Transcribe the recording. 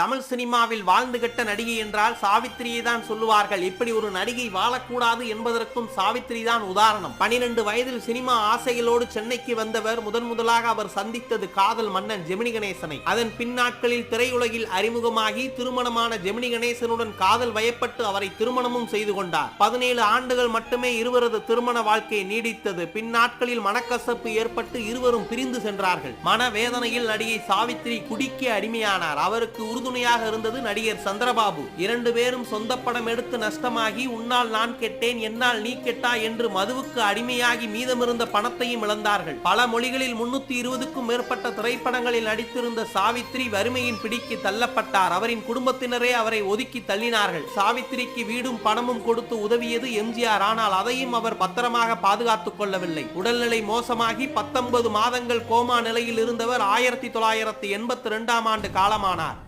தமிழ் சினிமாவில் வாழ்ந்துகிட்ட நடிகை என்றால் சாவித்திரியை தான் சொல்லுவார்கள். இப்படி ஒரு நடிகை வாழக்கூடாது என்பதற்கும் சாவித்திரி தான் உதாரணம். பனிரெண்டு வயதில் சினிமா ஆசைகளோடு சென்னைக்கு வந்தவர் முதன் முதலாக அவர் சந்தித்தது காதல் மன்னன் ஜெமினி கணேசனை. அதன் பின்னாட்களில் திரையுலகில் அறிமுகமாகி திருமணமான ஜெமினி கணேசனுடன் காதல் வயப்பட்டு அவரை திருமணமும் செய்து கொண்டார். பதினேழு ஆண்டுகள் மட்டுமே இருவரது திருமண வாழ்க்கை நீடித்தது. பின்னாட்களில் மனக்கசப்பு ஏற்பட்டு இருவரும் பிரிந்து சென்றார்கள். மனவேதனையில் நடிகை சாவித்திரி குடிக்க அடிமையானார். அவருக்கு உருது உறுதுணையாக இருந்தது நடிகர் சந்திரபாபு. இரண்டு பேரும் சொந்த படம் எடுத்து நஷ்டமாகி உன்னால் நான் கெட்டேன் என்னால் நீ கெட்டா என்று மதுவுக்கு அடிமையாகி மீதமிருந்த பணத்தையும் இழந்தார்கள். பல மொழிகளில் முன்னூத்தி இருபதுக்கும் மேற்பட்ட திரைப்படங்களில் நடித்திருந்த சாவித்ரி வறுமையின் பிடிக்கு தள்ளப்பட்டார். அவரின் குடும்பத்தினரே அவரை ஒதுக்கி தள்ளினார்கள். சாவித்திரிக்கு வீடும் பணமும் கொடுத்து உதவியது எம்ஜிஆர். ஆனால் அதையும் அவர் பத்திரமாக பாதுகாத்துக் கொள்ளவில்லை. உடல்நிலை மோசமாகி பத்தொன்பது மாதங்கள் கோமா நிலையில் இருந்தவர் ஆயிரத்தி தொள்ளாயிரத்தி எண்பத்தி இரண்டாம் ஆண்டு காலமானார்.